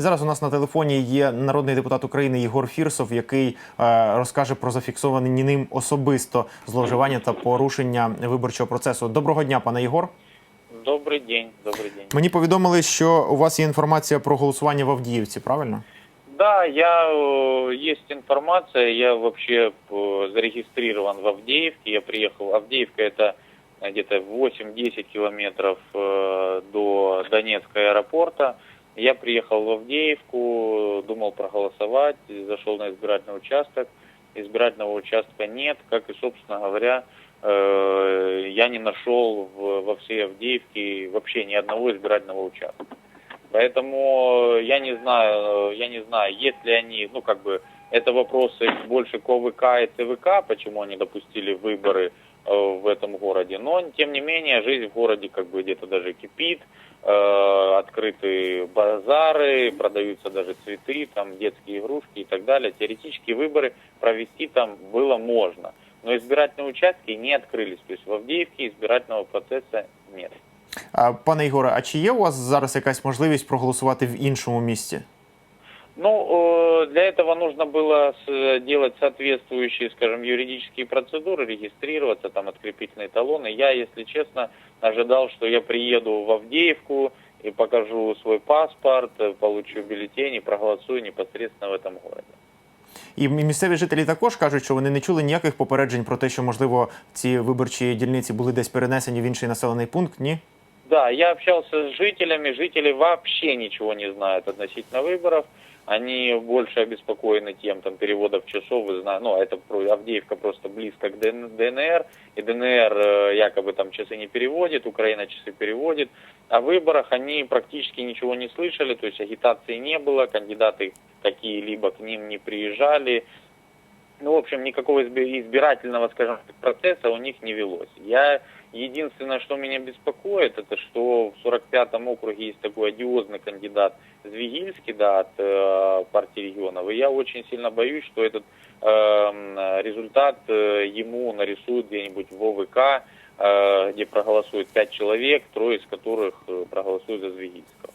І зараз у нас на телефоні є народний депутат України Єгор Фірсов, який е, розкаже про зафіксовані ним особисто зловживання та порушення виборчого процесу. Доброго дня, пане Єгор. Добрый день, добрый день. Мені повідомили, що у вас є інформація про голосування в Авдіївці, правильно? Да, я э, есть информация, я вообще э, зарегистрирован в Авдеевке, я приехал, Авдеевка это э, где-то 8-10 километров э, до Донецкого аэропорта. Я приехал в Авдеевку, думал проголосовать, зашел на избирательный участок, избирательного участка нет, как и, собственно говоря, э, я не нашел во всей Авдеевке вообще ни одного избирательного участка. Поэтому я не знаю, я не знаю, есть ли они, ну как бы, это вопросы больше к и ЦВК, почему они допустили выборы в этом городе. Но, тем не менее, жизнь в городе как бы где-то даже кипит, э, открыты базары, продаются даже цветы, там детские игрушки и так далее. Теоретически выборы провести там было можно. Но избирательные участки не открылись. То есть в Авдеевке избирательного процесса нет. А, Пане Єгоре, а чи є у вас зараз якась можливість проголосувати в іншому місті? Ну, э, для этого нужно было с- делать соответствующие, скажем, юридические процедуры, регистрироваться, там, открепительные талоны. Я, если честно, ожидал, что я приеду в Авдеевку и покажу свой паспорт, э, получу бюллетень и проголосую непосредственно в этом городе. І місцеві жителі також кажуть, що вони не чули ніяких попереджень про те, що можливо ці виборчі дільниці були десь перенесені в інший населений пункт. Ні? Да, я общался с жителями, жители вообще ничего не знают относительно выборов. Они больше обеспокоены тем, там, переводов часов, вы знаете, ну, это про- Авдеевка просто близко к ДН- ДНР, и ДНР э, якобы там часы не переводит, Украина часы переводит. О выборах они практически ничего не слышали, то есть агитации не было, кандидаты какие-либо к ним не приезжали. Ну, в общем, никакого изби- избирательного, скажем процесса у них не велось. Я единственное, что меня беспокоит, это что в 45-м округе есть такой одиозный кандидат Звигильский, да, от э, партии регионов. И я очень сильно боюсь, что этот эм, результат э, ему нарисуют где-нибудь в ОВК, э, где проголосует пять человек, трое из которых э, проголосуют за Звигильского.